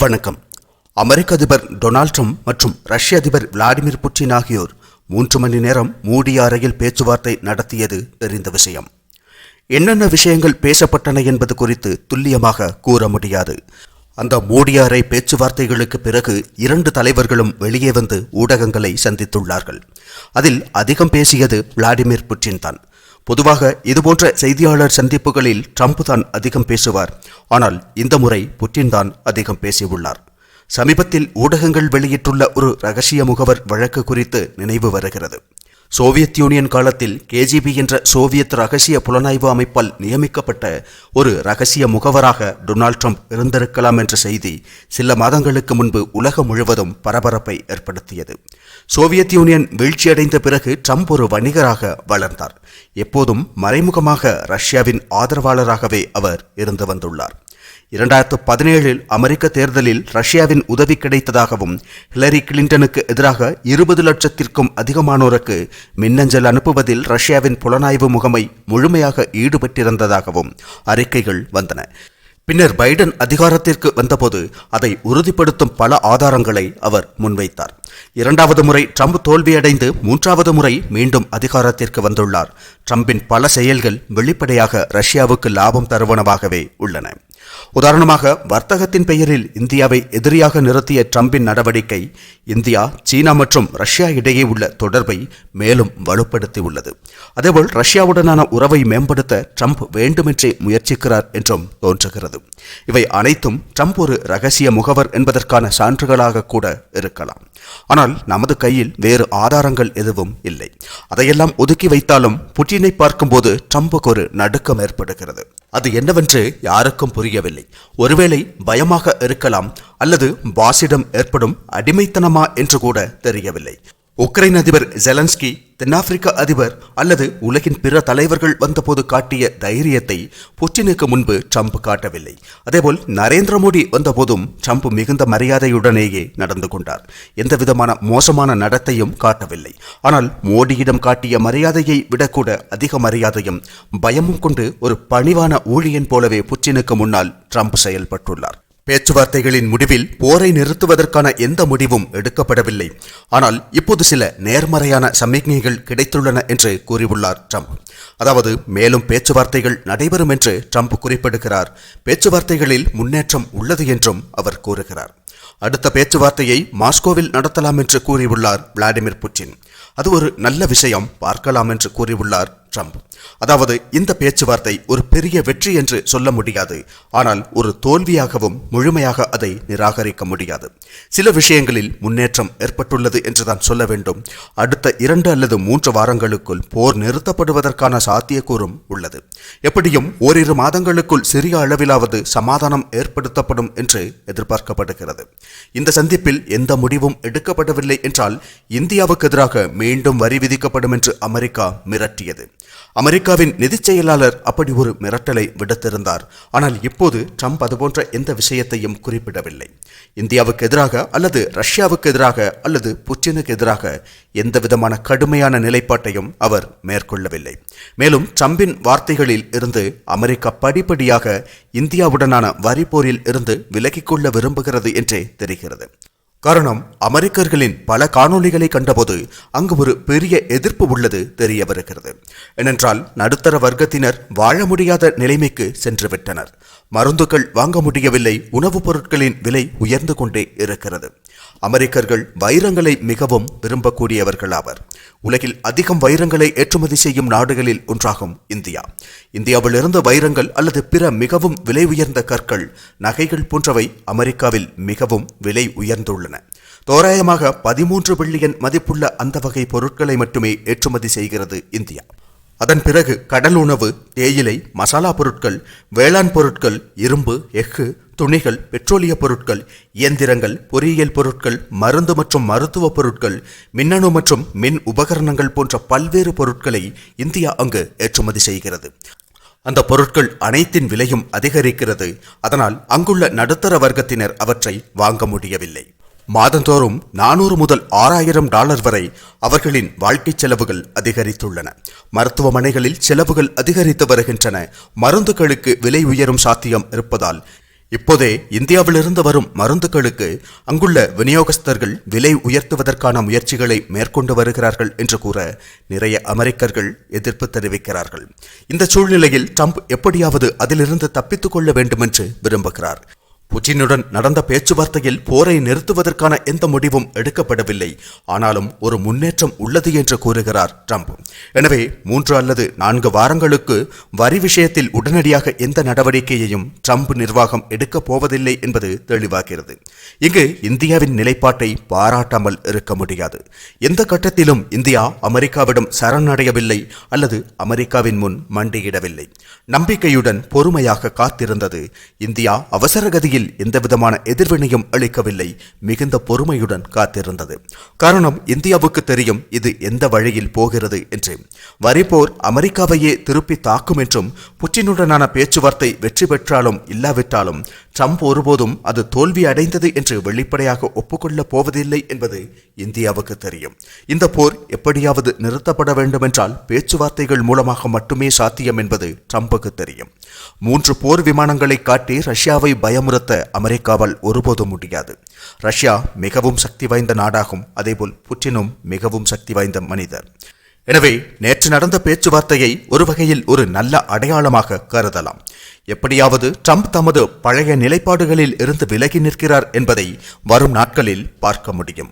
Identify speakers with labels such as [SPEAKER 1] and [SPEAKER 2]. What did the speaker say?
[SPEAKER 1] வணக்கம். அமெரிக்க அதிபர் Donald Trump மற்றும் ரஷ்ய அதிபர் விளாடிமிர் புட்டின் ஆகியோர் மூன்று மணி நேரம் மூடிய அறையில் பேச்சுவார்த்தை நடத்தியது தெரிந்த விஷயம். என்னென்ன விஷயங்கள் பேசப்பட்டன என்பது குறித்து துல்லியமாக கூற முடியாது. அந்த மூடிய அறை பேச்சுவார்த்தைகளுக்கு பிறகு இரண்டு தலைவர்களும் வெளியே வந்து ஊடகங்களை சந்தித்துள்ளார்கள். அதில் அதிகம் பேசியது விளாடிமிர் புட்டின் தான் பொதுவாக இதுபோன்ற செய்தியாளர் சந்திப்புகளில் ட்ரம்ப் தான் அதிகம் பேசுவார். ஆனால் இந்த முறை புட்டின் தான் அதிகம் பேசியுள்ளார். சமீபத்தில் ஊடகங்கள் வெளியிட்டுள்ள ஒரு ரகசிய முகவர் வழக்கு குறித்து நினைவு வருகிறது. சோவியத் யூனியன் காலத்தில் கேஜிபி என்ற சோவியத் ரகசிய புலனாய்வு அமைப்பால் நியமிக்கப்பட்ட ஒரு ரகசிய முகவராக டொனால்ட் ட்ரம்ப் இருந்திருக்கலாம் என்ற செய்தி சில மாதங்களுக்கு முன்பு உலகம் முழுவதும் பரபரப்பை ஏற்படுத்தியது. சோவியத் யூனியன் வீழ்ச்சியடைந்த பிறகு ட்ரம்ப் ஒரு வணிகராக வளர்ந்தார். எப்போதும் மறைமுகமாக ரஷ்யாவின் ஆதரவாளராகவே அவர் இருந்து வந்துள்ளார். இரண்டாயிரத்து பதினேழில் அமெரிக்க தேர்தலில் ரஷ்யாவின் உதவி கிடைத்ததாகவும் ஹிலரி கிளின்டனுக்கு எதிராக இருபது லட்சத்திற்கும் அதிகமானோருக்கு மின்னஞ்சல் அனுப்புவதில் ரஷ்யாவின் புலனாய்வு முகமை முழுமையாக ஈடுபட்டிருந்ததாகவும் அறிக்கைகள் வந்தன. பின்னர் பைடன் அதிகாரத்திற்கு வந்தபோது அதை உறுதிப்படுத்தும் பல ஆதாரங்களை அவர் முன்வைத்தார். இரண்டாவது முறை ட்ரம்ப் தோல்வியடைந்து மூன்றாவது முறை மீண்டும் அதிகாரத்திற்கு வந்துள்ளார். ட்ரம்பின் பல செயல்கள் வெளிப்படையாக ரஷ்யாவுக்கு லாபம் தருவனவாகவே உள்ளன. உதாரணமாக வர்த்தகத்தின் பெயரில் இந்தியாவை எதிரியாக நிறுத்திய ட்ரம்பின் நடவடிக்கை இந்தியா சீனா மற்றும் ரஷ்யா இடையே உள்ள தொடர்பை மேலும் வலுப்படுத்தியுள்ளது. அதேபோல் ரஷ்யாவுடனான உறவை மேம்படுத்த ட்ரம்ப் வேண்டுமென்றே முயற்சிக்கிறார் என்றும் தோன்றுகிறது. இவை அனைத்தும் ட்ரம்ப் ஒரு ரகசிய முகவர் என்பதற்கான சான்றுகளாக கூட இருக்கலாம். ஆனால் நமது கையில் வேறு ஆதாரங்கள் எதுவும் இல்லை. அதையெல்லாம் ஒதுக்கி வைத்தாலும் புட்டினை பார்க்கும்போது ட்ரம்புக்கு ஒரு நடுக்கம் ஏற்படுகிறது. அது என்னவென்று யாருக்கும் புரியவில்லை. ஒருவேளை பயமாக இருக்கலாம் அல்லது பாசிடம் ஏற்படும் அடிமைத்தனமா என்று கூட தெரியவில்லை. உக்ரைன் அதிபர் ஜெலன்ஸ்கி தென்னாப்பிரிக்க அதிபர் அல்லது உலகின் பிற தலைவர்கள் வந்தபோது காட்டிய தைரியத்தை புட்டினுக்கு முன்பு ட்ரம்ப் காட்டவில்லை. அதேபோல் நரேந்திர மோடி வந்தபோதும் ட்ரம்ப் மிகுந்த மரியாதையுடனேயே நடந்து கொண்டார். எந்தவிதமான மோசமான நடத்தையும் காட்டவில்லை. ஆனால் மோடியிடம் காட்டிய மரியாதையை விடக்கூட அதிக மரியாதையும் பயமும் கொண்டு ஒரு பணிவான ஊழியன் போலவே புட்டினுக்கு முன்னால் ட்ரம்ப் செயல்பட்டுள்ளார். பேச்சுவார்த்தைகளின் முடிவில் போரை நிறுத்துவதற்கான எந்த முடிவும் எடுக்கப்படவில்லை. ஆனால் இப்போது சில நேர்மறையான சமிக்ஞைகள் கிடைத்துள்ளன என்று கூறியுள்ளார் ட்ரம்ப். அதாவது மேலும் பேச்சுவார்த்தைகள் நடைபெறும் என்று ட்ரம்ப் குறிப்பிடுகிறார். பேச்சுவார்த்தைகளில் முன்னேற்றம் உள்ளது என்றும் அவர் கூறுகிறார். அடுத்த பேச்சுவார்த்தையை மாஸ்கோவில் நடத்தலாம் என்று கூறியுள்ளார் விளாடிமிர் புட்டின். அது ஒரு நல்ல விஷயம் பார்க்கலாம் என்று கூறியுள்ளார் ட்ரம்ப் அதாவது இந்த பேச்சுவார்த்தை ஒரு பெரிய வெற்றி என்று சொல்ல முடியாது. ஆனால் ஒரு தோல்வியாகவும் முழுமையாக அதை நிராகரிக்க முடியாது. சில விஷயங்களில் முன்னேற்றம் ஏற்பட்டுள்ளது என்றுதான் சொல்ல வேண்டும். அடுத்த இரண்டு அல்லது மூன்று வாரங்களுக்குள் போர் நிறுத்தப்படுவதற்கான சாத்தியக்கூறும் உள்ளது. எப்படியும் ஓரிரு மாதங்களுக்குள் சிறிய அளவிலாவது சமாதானம் ஏற்படுத்தப்படும் என்று எதிர்பார்க்கப்படுகிறது. இந்த சந்திப்பில் எந்த முடிவும் எடுக்கப்படவில்லை என்றால் இந்தியாவுக்கு எதிராக மீண்டும் வரி விதிக்கப்படும் என்று அமெரிக்கா மிரட்டியது. அமெரிக்காவின் நிதிச் செயலாளர் அப்படி ஒரு மிரட்டலை விடுத்திருந்தார். ஆனால் இப்போது ட்ரம்ப் அதுபோன்ற எந்த விஷயத்தையும் குறிப்பிடவில்லை. இந்தியாவுக்கு எதிராக அல்லது ரஷ்யாவுக்கு எதிராக அல்லது புட்டினுக்கு எதிராக எந்த விதமான கடுமையான நிலைப்பாட்டையும் அவர் மேற்கொள்ளவில்லை. மேலும் ட்ரம்பின் வார்த்தைகளில் இருந்து அமெரிக்கா படிப்படியாக இந்தியாவுடனான வரி போரில் இருந்து விலகிக்கொள்ள விரும்புகிறது என்றே தெரிகிறது. காரணம் அமெரிக்கர்களின் பல காணொளிகளை கண்டபோது அங்கு ஒரு பெரிய எதிர்ப்பு உள்ளது தெரிய வருகிறது ஏனென்றால் நடுத்தர வர்க்கத்தினர் வாழ முடியாத நிலைமைக்கு சென்றுவிட்டனர். மருந்துகள் வாங்க முடியவில்லை உணவுப் பொருட்களின் விலை உயர்ந்து கொண்டே இருக்கிறது. அமெரிக்கர்கள் வைரங்களை மிகவும் விரும்பக்கூடியவர்கள் ஆவர் உலகில் அதிகம் வைரங்களை ஏற்றுமதி செய்யும் நாடுகளில் ஒன்றாகும் இந்தியா. இந்தியாவிலிருந்து வைரங்கள் அல்லது பிற மிகவும் விலை உயர்ந்த கற்கள் நகைகள் போன்றவை அமெரிக்காவில் மிகவும் விலை உயர்ந்துள்ளன. தோராயமாக பதிமூன்று பில்லியன் மதிப்புள்ள அந்த வகை பொருட்களை மட்டுமே ஏற்றுமதி செய்கிறது இந்தியா. அதன் பிறகு கடல் உணவு தேயிலை மசாலா பொருட்கள் வேளாண் பொருட்கள் இரும்பு எஃகு துணிகள் பெட்ரோலிய பொருட்கள் இயந்திரங்கள் பொறியியல் பொருட்கள் மருந்து மற்றும் மருத்துவ பொருட்கள் மின்னணு மற்றும் மின் உபகரணங்கள் போன்ற பல்வேறு பொருட்களை இந்தியா அங்கு ஏற்றுமதி செய்கிறது. அந்த பொருட்கள் அனைத்தின் விலையும் அதிகரிக்கிறது. அதனால் அங்குள்ள நடுத்தர வர்க்கத்தினர் அவற்றை வாங்க முடியவில்லை. மாதந்தோறும் நானூறு முதல் ஆறாயிரம் டாலர் வரை அவர்களின் வாழ்க்கை செலவுகள் அதிகரித்துள்ளன. மருத்துவமனைகளில் செலவுகள் அதிகரித்து வருகின்றன. மருந்துகளுக்கு விலை உயரும் சாத்தியம் இருப்பதால் இப்போதே இந்தியாவிலிருந்து வரும் மருந்துகளுக்கு அங்குள்ள விநியோகஸ்தர்கள் விலை உயர்த்துவதற்கான முயற்சிகளை மேற்கொண்டு வருகிறார்கள் என்று கூற நிறைய அமெரிக்கர்கள் எதிர்ப்பு தெரிவிக்கிறார்கள். இந்த சூழ்நிலையில் ட்ரம்ப் எப்படியாவது அதிலிருந்து தப்பித்துக் கொள்ள வேண்டுமென்று விரும்புகிறார். புட்டினுடன் நடந்த பேச்சுவார்த்தையில் போரை நிறுத்துவதற்கான எந்த முடிவும் எடுக்கப்படவில்லை. ஆனாலும் ஒரு முன்னேற்றம் உள்ளது என்று கூறுகிறார் ட்ரம்ப். எனவே மூன்று அல்லது நான்கு வாரங்களுக்கு வரி விஷயத்தில் உடனடியாக எந்த நடவடிக்கையையும் ட்ரம்ப் நிர்வாகம் எடுக்கப் போவதில்லை என்பது தெளிவாகிறது. இங்கு இந்தியாவின் நிலைப்பாட்டை பாராட்டாமல் இருக்க முடியாது. எந்த கட்டத்திலும் இந்தியா அமெரிக்காவிடம் சரணடையவில்லை அல்லது அமெரிக்காவின் முன் மண்டியிடவில்லை. நம்பிக்கையுடன் பொறுமையாக காத்திருந்தது இந்தியா அவசரகதியில் எந்தவிதமான எதிர்வினையும் அளிக்கவில்லை மிகுந்த பொறுமையுடன் காத்திருந்தது. காரணம் இந்தியாவுக்கு தெரியும் இது எந்த வழியில் போகிறது என்று. வரிப்போர் அமெரிக்காவையே திருப்பி தாக்கும் என்றும் புட்டினுடனான பேச்சுவார்த்தை வெற்றி பெற்றாலும் இல்லாவிட்டாலும் ட்ரம்ப் ஒருபோதும் அது தோல்வி அடைந்தது என்று வெளிப்படையாக ஒப்புக்கொள்ளப் போவதில்லை என்பது இந்தியாவுக்கு தெரியும். இந்த போர் எப்படியாவது நிறுத்தப்பட வேண்டுமென்றால் பேச்சுவார்த்தைகள் மூலமாக மட்டுமே சாத்தியம் என்பது ட்ரம்புக்கு தெரியும். மூன்று போர் விமானங்களை காட்டி ரஷ்யாவை பயமுறுத்த அமெரிக்காவால் ஒருபோதும் முடியாது. ரஷ்யா மிகவும் சக்தி வாய்ந்த நாடாகும். அதேபோல் புட்டினும் மிகவும் சக்தி வாய்ந்த மனிதர். எனவே நேற்று நடந்த பேச்சுவார்த்தையை ஒரு வகையில் ஒரு நல்ல அடையாளமாக கருதலாம். எப்படியாவது ட்ரம்ப் தமது பழைய நிலைப்பாடுகளில் இருந்து விலகி நிற்கிறார் என்பதை வரும் நாட்களில் பார்க்க முடியும்.